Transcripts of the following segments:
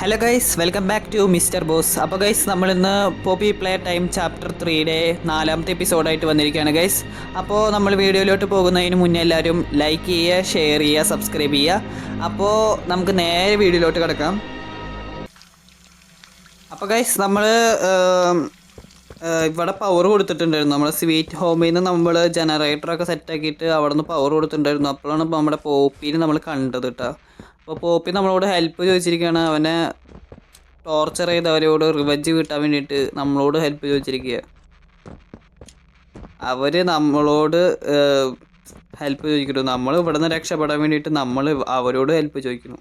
Hello guys welcome back to mister boss അപ്പോൾ guys നമ്മളിന്ന് poppy play time chapter ത്രീയുടെ നാലാമത്തെ എപ്പിസോഡായിട്ട് വന്നിരിക്കുകയാണ് ഗൈസ് അപ്പോൾ നമ്മൾ വീഡിയോയിലോട്ട് പോകുന്നതിന് മുന്നേ എല്ലാവരും ലൈക്ക് ചെയ്യുക ഷെയർ ചെയ്യുക സബ്സ്ക്രൈബ് ചെയ്യുക. അപ്പോൾ നമുക്ക് നേരെ വീഡിയോയിലോട്ട് കിടക്കാം. അപ്പോൾ ഗൈസ് നമ്മൾ ഇവിടെ പവർ കൊടുത്തിട്ടുണ്ടായിരുന്നു. നമ്മൾ സ്വീറ്റ് ഹോമിൽ നിന്ന് നമ്മൾ ജനറേറ്ററൊക്കെ സെറ്റാക്കിയിട്ട് അവിടെ നിന്ന് പവർ കൊടുത്തിട്ടുണ്ടായിരുന്നു. അപ്പോഴാണ് നമ്മുടെ പോപ്പിനെ നമ്മൾ കണ്ടത് കേട്ടോ അപ്പോൾ പോപ്പി നമ്മളോട് ഹെൽപ്പ് ചോദിച്ചിരിക്കുകയാണ് അവനെ ടോർച്ചർ ചെയ്ത് അവരോട് റിവഞ്ച് കിട്ടാൻ വേണ്ടിയിട്ട് നമ്മളോട് ഹെൽപ്പ് ചോദിച്ചിരിക്കുക അവർ നമ്മളോട് ഹെൽപ്പ് ചോദിക്കുന്നു. നമ്മൾ ഇവിടെ നിന്ന് രക്ഷപ്പെടാൻ വേണ്ടിയിട്ട് നമ്മൾ അവരോട് ഹെൽപ്പ് ചോദിക്കുന്നു.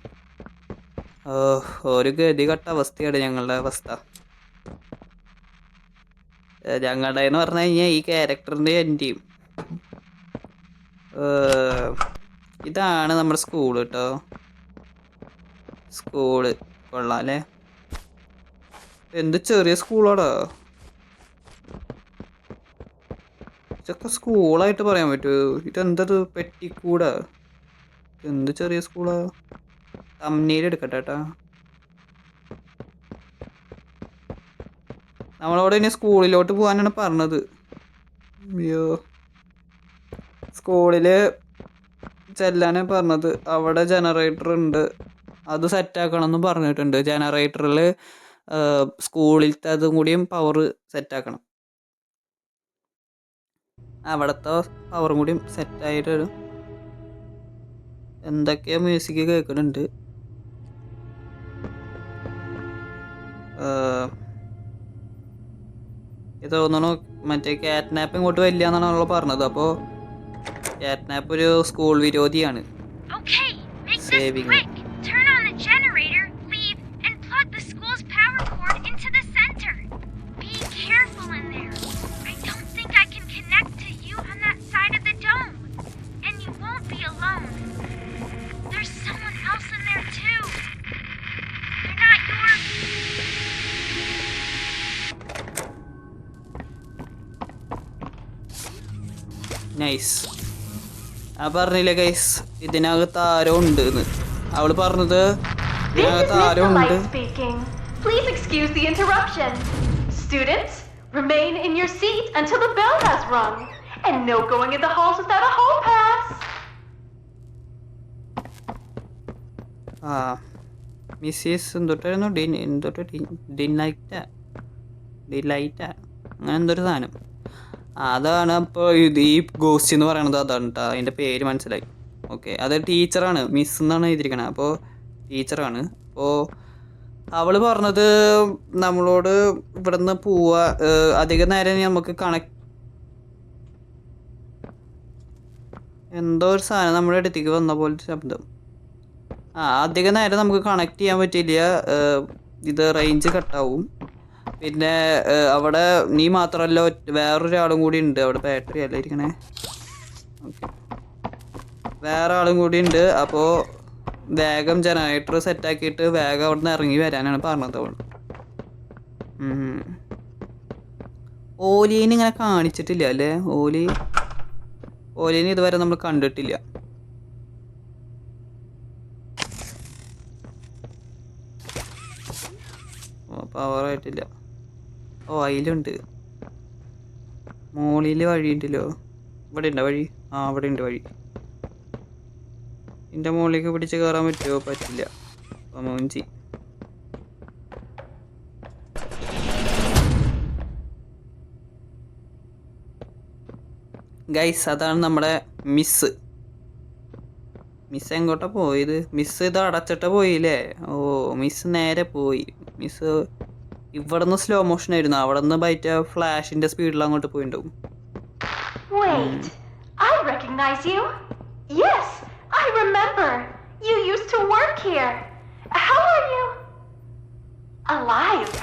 ഒരു ഗതികെട്ട അവസ്ഥയാണ് ഞങ്ങളുടെ അവസ്ഥ. ഞങ്ങളുടെ എന്ന് പറഞ്ഞു കഴിഞ്ഞാൽ ഈ ക്യാരക്ടറിന്റെ എന്റെയും ഇതാണ് നമ്മുടെ സ്കൂൾ കേട്ടോ സ്കൂൾ. കൊള്ളാം അല്ലേ എന്ത് ചെറിയ സ്കൂളാടാ? ഇതൊക്കെ സ്കൂളായിട്ട് പറയാൻ പറ്റുമോ ഇതെന്തത് പെട്ടിക്കൂടാ? എന്ത് ചെറിയ സ്കൂളാ? തമ്മനീര് എടുക്കട്ടെ കേട്ടാ നമ്മളോട് ഇനി സ്കൂളിലോട്ട് പോകാനാണ് പറഞ്ഞത്. അയ്യോ. സ്കൂളിൽ ചെല്ലാനാണ് പറഞ്ഞത്. അവിടെ ജനറേറ്റർ ഉണ്ട്. അത് സെറ്റാക്കണം എന്ന് പറഞ്ഞിട്ടുണ്ട്. ജനറേറ്ററിൽ സ്കൂളിലത്തെ അതും കൂടിയും പവർ സെറ്റാക്കണം അവിടുത്തെ പവറും കൂടിയും സെറ്റായിട്ട് എന്തൊക്കെയോ മ്യൂസിക് കേൾക്കുന്നുണ്ട്. ഇത് തോന്നണു മറ്റേ കാറ്റ്നാപ്പ് ഇങ്ങോട്ട് വരില്ല എന്നാണ് നമ്മൾ പറഞ്ഞത്. അപ്പോൾ കാറ്റ്നാപ്പ് ഒരു സ്കൂൾ വിരോധിയാണ്. Okay, generator, leave, and plug the school's power cord into the center. Be careful in there. I don't think I can connect to you on that side of the dome. And you won't be alone. There's someone else in there too. They're not your nice ആ പറഞ്ഞില്ലേ guys ഇതിനകത്ത് ആരോ ഉണ്ട് എന്ന് അവൾ പറഞ്ഞത് അങ്ങനെ എന്തൊരു സാധനം. അതാണ് അപ്പൊ ഈ ഗോസ്റ്റ് എന്ന് പറയണത് അതാണ് അതിന്റെ പേര് മനസ്സിലായി. ഓക്കെ അത് ടീച്ചറാണ്. മിസ് എന്നാണ് എഴുതിയിരിക്കണത് അപ്പോൾ ടീച്ചറാണ്. അപ്പോൾ അവൾ പറഞ്ഞത് നമ്മളോട് ഇവിടുന്ന് പോവുക അധിക നേരം നമുക്ക് കണക്ട് എന്തോ ഒരു സാധനം നമ്മുടെ അടുത്തേക്ക് വന്ന പോലത്തെ ശബ്ദം. ആ അധിക നേരം നമുക്ക് കണക്ട് ചെയ്യാൻ പറ്റില്ല ഇത് റേഞ്ച് കട്ടാവും പിന്നെ അവിടെ നീ മാത്രമല്ല വേറൊരാളും കൂടി ഉണ്ട്. അവിടെ ബാറ്ററി അല്ല ഇരിക്കണേ? ഓക്കെ. വേറെ ആളും കൂടി ഉണ്ട് അപ്പോൾ വേഗം ജനറേറ്റർ സെറ്റാക്കിയിട്ട് വേഗം അവിടെ നിന്ന് ഇറങ്ങി വരാനാണ് പറഞ്ഞത് അവൾ. ഓലീനെ ഇങ്ങനെ കാണിച്ചിട്ടില്ല അല്ലേ? ഓലി ഓലീനെ ഇതുവരെ നമ്മൾ കണ്ടിട്ടില്ല. പവറായിട്ടില്ല ഓ അതിലുണ്ട് മോളിൽ വഴിയുണ്ടല്ലോ. ഇവിടെ ഉണ്ടോ വഴി? ആ അവിടെ ഉണ്ട് വഴി. എന്റെ മുകളിലേക്ക് പിടിച്ച് കയറാൻ പറ്റുമോ പറ്റില്ല. മൗഞ്ചി ഗൈസ് അതാണ് നമ്മുടെ മിസ് മിസ് എങ്ങോട്ടാ പോയത്? മിസ് ഇത് അടച്ചിട്ട് പോയില്ലേ? ഓ മിസ് നേരെ പോയി. മിസ് ഇവിടുന്ന് സ്ലോ മോഷൻ ആയിരുന്നു. അവിടെ നിന്ന് ബൈറ്റ് ഫ്ലാഷിന്റെ സ്പീഡിൽ അങ്ങോട്ട് പോയിണ്ടാവും. I remember. You used to work here. How are you? Alive.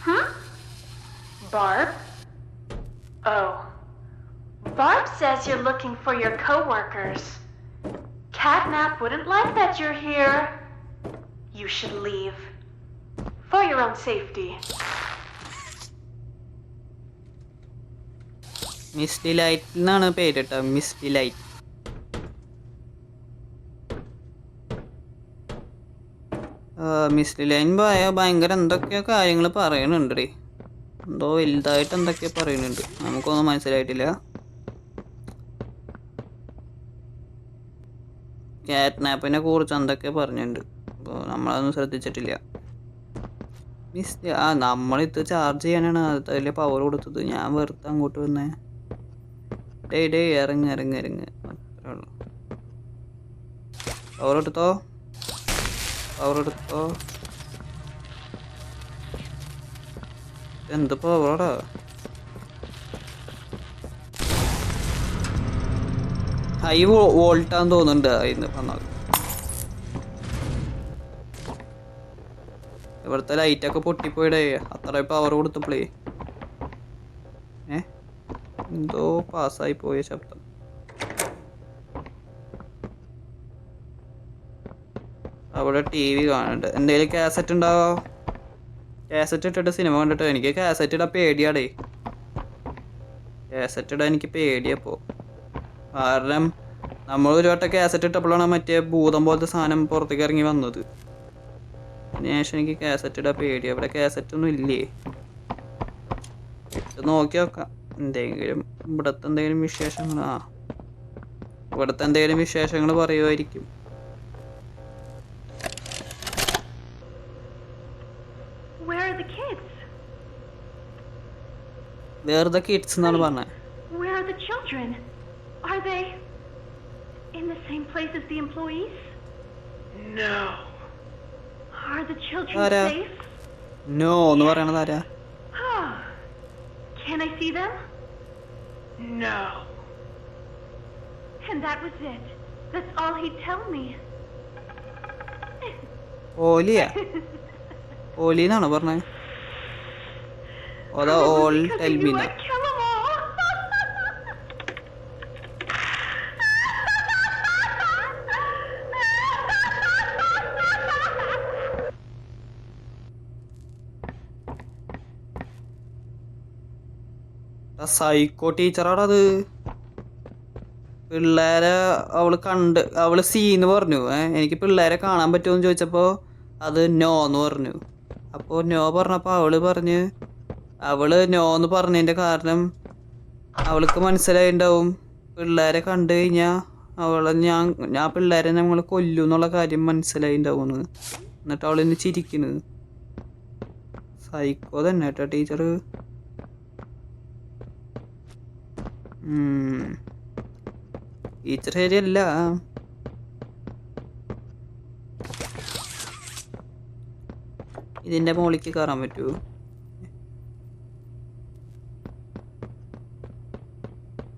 Hmm? Barb? Oh. Barb says you're looking for your coworkers. Catnap wouldn't like that you're here. You should leave. For your own safety. Miss Delight എന്നാണ് പേര് കേട്ടോ miss Delight Miss ലൈൻ ബായ ഭയങ്കര എന്തൊക്കെയോ കാര്യങ്ങൾ പറയുന്നുണ്ട് day എന്തോ വലുതായിട്ട് എന്തൊക്കെയോ പറയുന്നുണ്ട് നമുക്കൊന്നും മനസ്സിലായിട്ടില്ല. ക്യാറ്റ്നാപ്പിനെ കുറിച്ച് എന്തൊക്കെയോ പറഞ്ഞിട്ടുണ്ട്. അപ്പോൾ നമ്മളതൊന്നും ശ്രദ്ധിച്ചിട്ടില്ല. മിസ് ആ നമ്മളിത് ചാർജ് ചെയ്യാനാണ് അതിൽ പവർ കൊടുത്തത്. ഞാൻ വെറുതെ അങ്ങോട്ട് വന്നേ. ഡേ ഡേ ഇറങ്ങി ഇറങ്ങി ഇറങ്ങി. അത്രേ ഉള്ളൂ. പവർ എടുത്തോ? പവർ എടുത്തോ എന്ത് പവറാടാ ഹൈ വോൾട്ടാന്ന് തോന്നുന്നുണ്ട് ഇന്ന് പറഞ്ഞത് ഇവിടുത്തെ ലൈറ്റൊക്കെ പൊട്ടിപ്പോയിടേ. അത്ര പവർ കൊടുത്തപ്പോളേ. ഏ? എന്തോ പാസ്സായി പോയ ശബ്ദം. അവിടെ ടി വി കാണുന്നുണ്ട് എന്തെങ്കിലും കാസറ്റ് ഉണ്ടാവോ? കാസറ്റ് ഇട്ടിട്ട് സിനിമ കണ്ടിട്ട്? എനിക്ക് കാസറ്റ് ഇടാൻ പേടിയാടേ. കാസറ്റ് ഇടാൻ എനിക്ക് പേടിയപ്പോ കാരണം നമ്മൾ ഒരു വട്ടം കാസറ്റ് ഇട്ടപ്പോഴാണ് മറ്റേ ഭൂതം പോലത്തെ സാധനം പുറത്തേക്ക് ഇറങ്ങി വന്നത്. അതിനുശേഷം എനിക്ക് കാസറ്റ് ഇടാൻ പേടി അവിടെ കാസറ്റ് ഒന്നും ഇല്ലേ? നോക്കി നോക്കാം. എന്തെങ്കിലും ഇവിടത്തെ എന്തെങ്കിലും വിശേഷങ്ങൾ ആ ഇവിടുത്തെ എന്തെങ്കിലും വിശേഷങ്ങൾ പറയുമായിരിക്കും Where are the kids? വേറെ കിഡ്സ് എന്നാണ് പറഞ്ഞത് Where are the children? Are they in the same place as the employees? No. Are the children ആരാ? safe? No എന്ന് പറയണത് ആരാ Can I see them? No. And that was it. That's all he'd tell me. ഓലിയാ ഓലി പറഞ്ഞത് അതോ da all elmina. 'em all. Psycho ടീച്ചറാണത് പിള്ളേരെ അവൾ കണ്ട് അവൾ സീന്ന് പറഞ്ഞു എനിക്ക് പിള്ളേരെ കാണാൻ പറ്റുമെന്ന് ചോദിച്ചപ്പോൾ അത് നോ എന്ന് പറഞ്ഞു അപ്പോൾ നോ പറഞ്ഞപ്പോൾ അവൾ പറഞ്ഞ് അവൾ നോ എന്ന് പറഞ്ഞതിന്റെ കാരണം അവൾക്ക് മനസ്സിലായിണ്ടാവും. പിള്ളേരെ കണ്ടു കഴിഞ്ഞാൽ അവളെ ഞാൻ ഞാൻ പിള്ളേരെ നമ്മൾ കൊല്ലും എന്നുള്ള കാര്യം മനസ്സിലായിണ്ടാവും എന്നിട്ട് അവളിന്ന് ചിരിക്കുന്നത് സൈക്കോ തന്നെ കേട്ടോ ടീച്ചർ ടീച്ചർ ശരിയല്ല. ഇതിന്റെ മുകളിലേക്ക് കയറാൻ പറ്റുമോ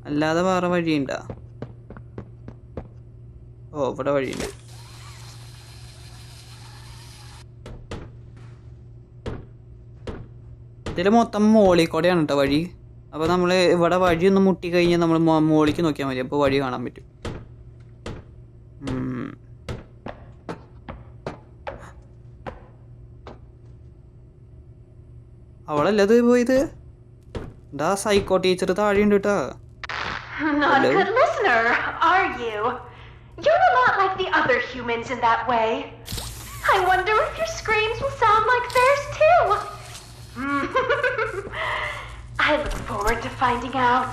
അല്ലാതെ വേറെ വഴിയുണ്ടോ? ഓ ഇവിടെ വഴിയുണ്ട്. ഇതിൽ മൊത്തം മോളിൽ കൂടെയാണ് കേട്ടോ വഴി. അപ്പോൾ നമ്മൾ ഇവിടെ വഴി ഒന്ന് മുട്ടി കഴിഞ്ഞാൽ നമ്മൾ മോളിക്ക് നോക്കിയാൽ മതി. അപ്പോൾ വഴി കാണാൻ പറ്റും. അവളല്ലത് പോയത്? എന്താ സൈക്കോ ടീച്ചർ താഴെയുണ്ട് കേട്ടാ Not a Hello? good listener, are you? You're a lot like the other humans in that way. I wonder if your screams will sound like theirs too. I look forward to finding out.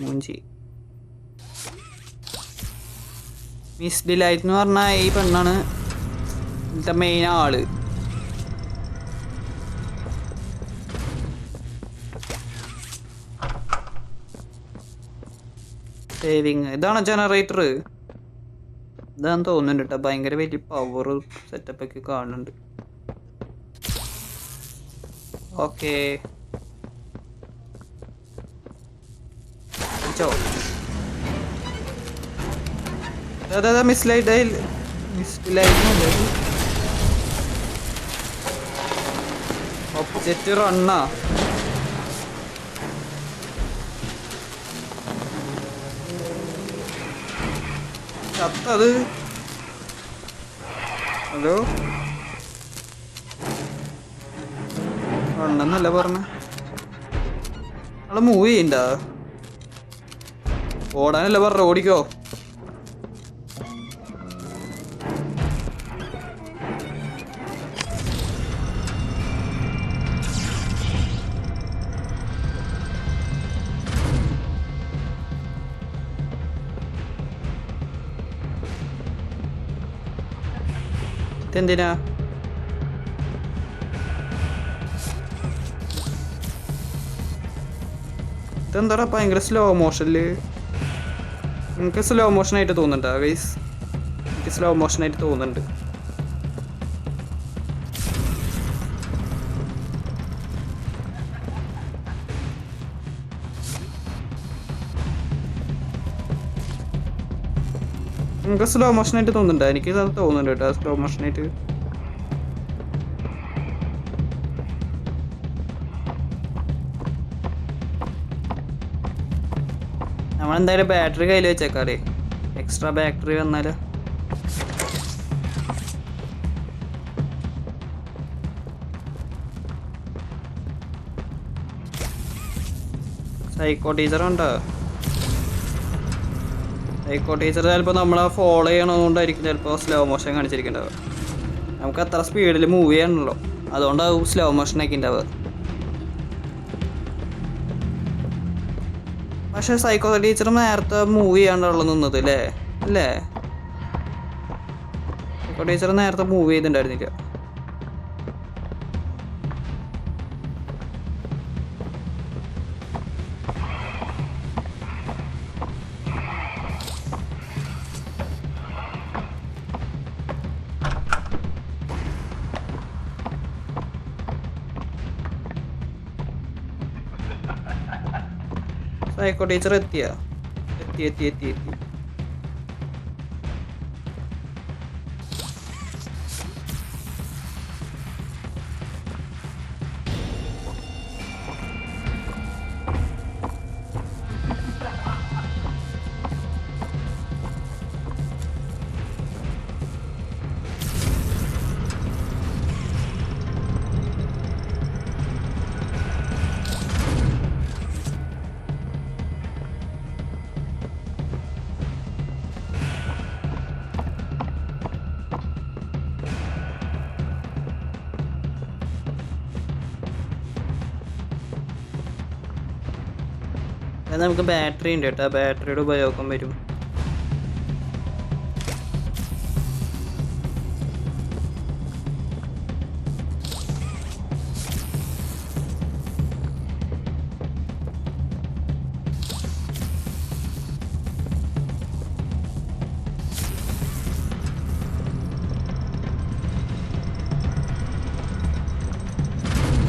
മൂഞ്ചി miss delight എന്ന് പറഞ്ഞ ഈ പെണ്ണാണ് ഇതിന്റെ main ആള് saving ഇതാണ് generator ഇതാന്ന് തോന്നുന്നുണ്ട് കേട്ടോ ഭയങ്കര വലിയ പവർ സെറ്റപ്പ് ഒക്കെ കാണുന്നുണ്ട്. ഓക്കെ ചോ അതെ അതെ Miss light Miss light object റണ്ണാ ചത്തത്. ഹലോ? ഉണ്ടെന്നല്ല പറഞ്ഞ. ആൾ മൂവ് ചെയ്യണ്ട? ഓടാനല്ല പറഞ്ഞ ഓടിക്കോ. ഇതെന്തിനാ? ഇതെന്താടാ ഭയങ്കര സ്ലോ മോഷനിൽ എനിക്ക് സ്ലോ മോഷനായിട്ട് തോന്നുന്നുണ്ടോ ഗൈസ് എനിക്ക് സ്ലോ മോഷനായിട്ട് തോന്നുന്നുണ്ട്. നിങ്ങൾക്ക് സ്ലോ മോഷൻ ആയിട്ട് തോന്നുന്നുണ്ടോ. എനിക്ക് അത് തോന്നുന്നുണ്ട് കേട്ടോ സ്ലോ മോഷൻ ആയിട്ട്. നമ്മളെന്തായാലും ബാറ്ററി കയ്യിൽ വെച്ചേക്കാറേ എക്സ്ട്രാ ബാറ്ററി വന്നാൽ. സൈക്കോ ടീച്ചർ സൈക്കോ ടീച്ചർ ചിലപ്പോൾ നമ്മളെ ഫോളോ ചെയ്യണതുകൊണ്ടായിരിക്കും ചിലപ്പോൾ സ്ലോ മോഷൻ കാണിച്ചിരിക്കേണ്ടത്. നമുക്ക് അത്ര സ്പീഡിൽ മൂവ് ചെയ്യണമല്ലോ അതുകൊണ്ടാവും സ്ലോ മോഷൻ ആക്കി ഉണ്ടാവുക. പക്ഷേ സൈക്കോ ടീച്ചർ നേരത്തെ മൂവ് ചെയ്യാണ്ടുള്ള നിന്നത് അല്ലേ അല്ലേ? സൈക്കോ ടീച്ചർ നേരത്തെ മൂവ് ചെയ്തിട്ടുണ്ടായിരുന്നില്ല. സൈക്കോ ടീച്ചർ എത്തിയാ എത്തി എത്തി എത്തി എത്തി അത് നമുക്ക് ബാറ്ററി ഉണ്ട് കേട്ടോ. ബാറ്ററിയുടെ ഉപയോഗം വരും.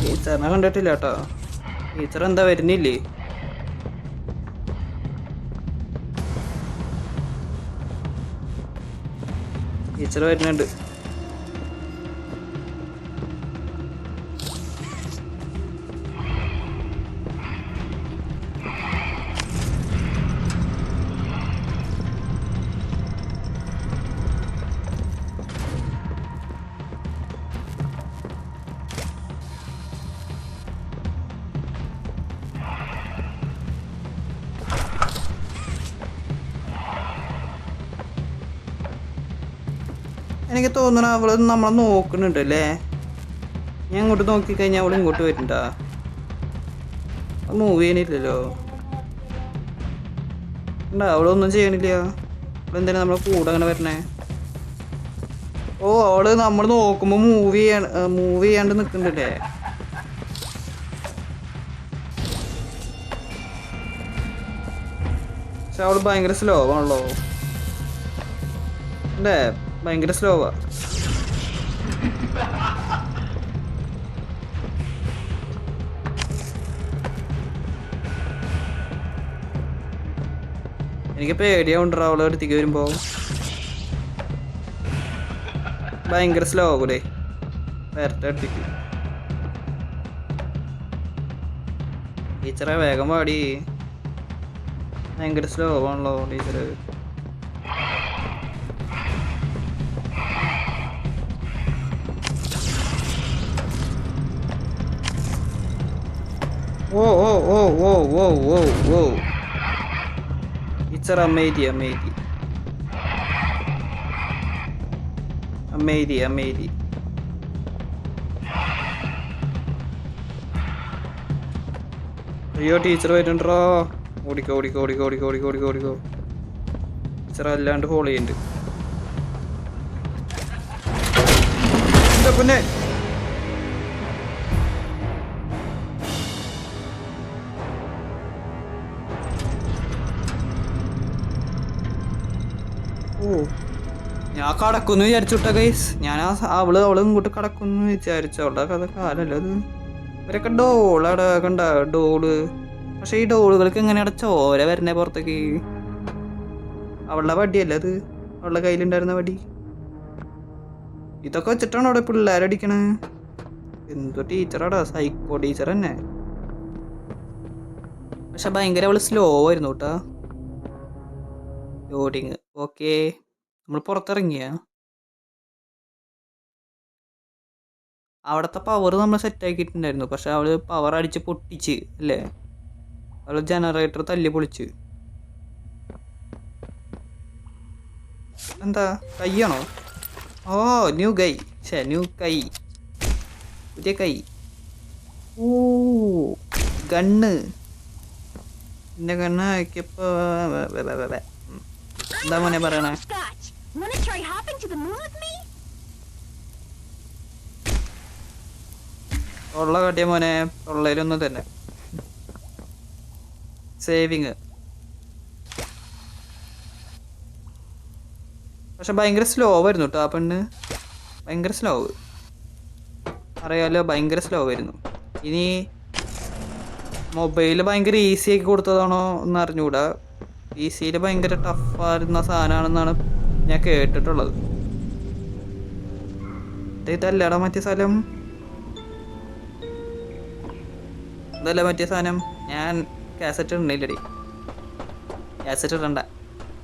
ടീച്ചറിനെ കണ്ടിട്ടില്ല കേട്ടോ. ടീച്ചർ എന്താ വരുന്നില്ലേ? ടീച്ചർ വരുന്നുണ്ട്. എനിക്ക് തോന്നുന്നു അവൾ നമ്മളെ നോക്കുന്നുണ്ട് അല്ലേ ഞാൻ ഇങ്ങോട്ട് നോക്കിക്കഴിഞ്ഞാൽ അവൾ ഇങ്ങോട്ട് വരുന്നുണ്ടാ? മൂവ് ചെയ്യണില്ലല്ലോ ഉണ്ടാ അവളൊന്നും ചെയ്യണില്ല? അവളെന്തിനാ നമ്മളെ കൂടെ അങ്ങനെ വരണേ ഓ അവൾ നമ്മൾ നോക്കുമ്പോൾ മൂവ് ചെയ്യാൻ മൂവ് ചെയ്യാണ്ട് നിക്കണ്ടല്ലേ? പക്ഷെ അവൾ ഭയങ്കര സ്ലോ ആണല്ലോ. അല്ലേ? ഭയങ്കര സ്ലോവാ എനിക്ക് പേടിയാവുണ്ടോ അവളെ അടുത്തേക്ക് വരുമ്പോ. ഭയങ്കര സ്ലോ കൂടെ വരട്ടെ അടുത്തേക്ക്. ടീച്ചറെ വേഗം പാടി ഭയങ്കര സ്ലോ ആണല്ലോ teacher. Whoa, whoa, whoa, whoa, whoa, whoa, whoa. It's a Amady, Amady. Amady, Amady. അയ്യോ ടീച്ചർ വരുന്നുണ്ടോ ഓടിക്കോ ഓടിക്കോ ഓടിക്കോ ഓടിക്കോ ഓടിക്കോ ഓടിക്കോ ടീച്ചർ അല്ലാണ്ട് ഹോൾ ചെയ്യുന്നുണ്ട് പൊന്നെ ഞാൻ കടക്കുന്നു വിചാരിച്ചുട്ട ഗൈസ് ഞാൻ ആ അവൾ അവൾ ഇങ്ങോട്ട് കടക്കുന്നു വിചാരിച്ചു. അവളുടെ കഥ കാലല്ല അത്? ഇവരൊക്കെ ഡോളാടാ കണ്ട ഡോൾ. പക്ഷെ ഈ ഡോളുകൾക്ക് എങ്ങനെയാണ് ചോര വരണേ പുറത്തേക്ക്? അവളുടെ വടിയല്ല അത്? അവളുടെ കയ്യിലുണ്ടായിരുന്ന വടി. ഇതൊക്കെ വെച്ചിട്ടാണ് അവിടെ പിള്ളേരടിക്കണേ എന്തോ ടീച്ചറാടാ സൈക്കോ ടീച്ചർ തന്നെ. പക്ഷെ ഭയങ്കര അവൾ സ്ലോ ആയിരുന്നു കേട്ടാ. Loading okay. നമ്മൾ പുറത്തിറങ്ങിയ? അവിടുത്തെ പവർ നമ്മൾ സെറ്റ് ആക്കിയിട്ടുണ്ടായിരുന്നു. പക്ഷെ അവൾ പവർ അടിച്ച് പൊട്ടിച്ച് അല്ലേ? അവൾ ജനറേറ്റർ തല്ലി പൊളിച്ച്. എന്താ? കയ്യാണോ? ഓ ന്യൂ കൈ ഛേ ന്യൂ കൈ പുതിയ കൈ ഓ ഗണ്ണ്. എന്റെ ഗണ്ണ് ആക്കിയപ്പോ എന്താ മോനെ പറയണേ? ഉള്ള കാട്ടിയ മോനെ തൊള്ളയിലൊന്നും തന്നെ. സേവിങ് പക്ഷെ ഭയങ്കര സ്ലോ ആയിരുന്നു കേട്ടോ ആ പെണ്ണ്. ഭയങ്കര സ്ലോ അറിയാലോ ഭയങ്കര സ്ലോ ആയിരുന്നു ഇനി മൊബൈൽ ഭയങ്കര ഈസി ആക്കി കൊടുത്തതാണോ എന്ന് അറിഞ്ഞുകൂടാ പി സിയിൽ ഭയങ്കര ടഫായിരുന്ന സാധനമാണെന്നാണ് ഞാൻ കേട്ടിട്ടുള്ളത്. ഇതല്ലട മറ്റേ സ്ഥലം. ഇതല്ല മറ്റേ സാധനം. ഞാൻ കാസറ്റ് ഇടണില്ലടി. കാസറ്റ് ഇടണ്ട.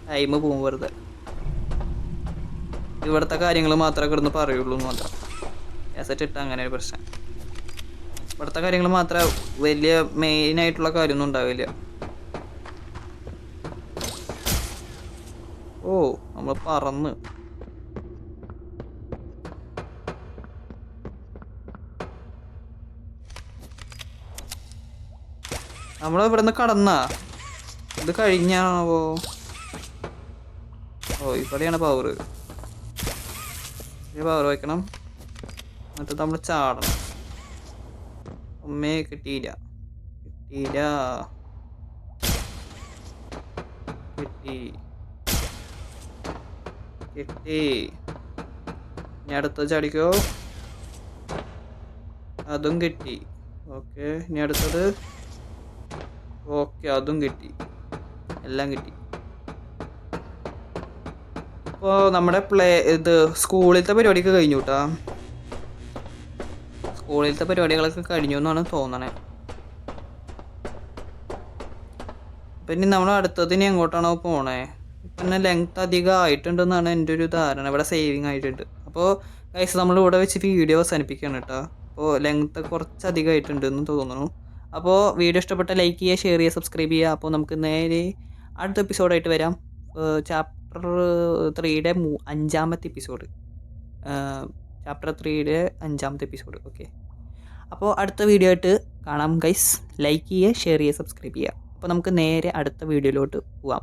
ടൈം പോകും വെറുതെ. ഇവിടുത്തെ കാര്യങ്ങൾ മാത്രമേ കിടന്ന് പറയുള്ളൂ എന്ന് മാത്രം. കാസറ്റ് ഇട്ട അങ്ങനെ ഒരു പ്രശ്നം. ഇവിടുത്തെ കാര്യങ്ങൾ മാത്രമേ വലിയ മെയിനായിട്ടുള്ള കാര്യമൊന്നും ഉണ്ടാവില്ല ഓ നമ്മൾ പറന്ന്. നമ്മൾ ഇവിടെ നിന്ന് കടന്നാ? ഇത് കഴിഞ്ഞാണോ ഓ ഇവിടെയാണ് പവർ പവർ വയ്ക്കണം. എന്നിട്ട് നമ്മൾ ചാടണം. ഉമ്മേ കിട്ടിയില്ല. കിട്ടിയില്ല. കിട്ടി. കിട്ടി ഇനി അടുത്ത ചാടിക്കോ? അതും കിട്ടി. ഓക്കെ ഇനി അടുത്തത്? ഓക്കെ അതും കിട്ടി. എല്ലാം കിട്ടി. ഇപ്പോൾ നമ്മുടെ പ്ലേ ഇത് സ്കൂളിലത്തെ പരിപാടിയൊക്കെ കഴിഞ്ഞു കേട്ടാ സ്കൂളിലത്തെ പരിപാടികളൊക്കെ കഴിഞ്ഞു എന്നാണ് തോന്നണേ. പിന്നെ നമ്മൾ അടുത്തതിന് എങ്ങോട്ടാണോ പോണേ? പിന്നെ ലെങ്ത് അധികം ആയിട്ടുണ്ടെന്നാണ് എന്റെ ഒരു ധാരണ. ഇവിടെ സേവിങ് ആയിട്ടുണ്ട്. അപ്പോൾ ഗൈസ് നമ്മൾ ഇവിടെ വെച്ച് വീഡിയോ അവസാനിപ്പിക്കുകയാണ് കേട്ടോ. അപ്പോൾ ലെങ്ത് കുറച്ച് അധികം ആയിട്ടുണ്ടെന്ന് തോന്നുന്നു. അപ്പോൾ വീഡിയോ ഇഷ്ടപ്പെട്ട ലൈക്ക് ചെയ്യുക ഷെയർ ചെയ്യുക സബ്സ്ക്രൈബ് ചെയ്യുക. അപ്പോൾ നമുക്ക് നേരെ അടുത്ത എപ്പിസോഡായിട്ട് വരാം. ചാപ്റ്റർ ത്രീയുടെ മൂ അഞ്ചാമത്തെ എപ്പിസോഡ് ചാപ്റ്റർ ത്രീയുടെ അഞ്ചാമത്തെ എപ്പിസോഡ് ഓക്കെ അപ്പോൾ അടുത്ത വീഡിയോ ആയിട്ട് കാണാം ഗൈസ് ലൈക്ക് ചെയ്യുക ഷെയർ ചെയ്യുക സബ്സ്ക്രൈബ് ചെയ്യുക. അപ്പോൾ നമുക്ക് നേരെ അടുത്ത വീഡിയോയിലോട്ട് പോവാം.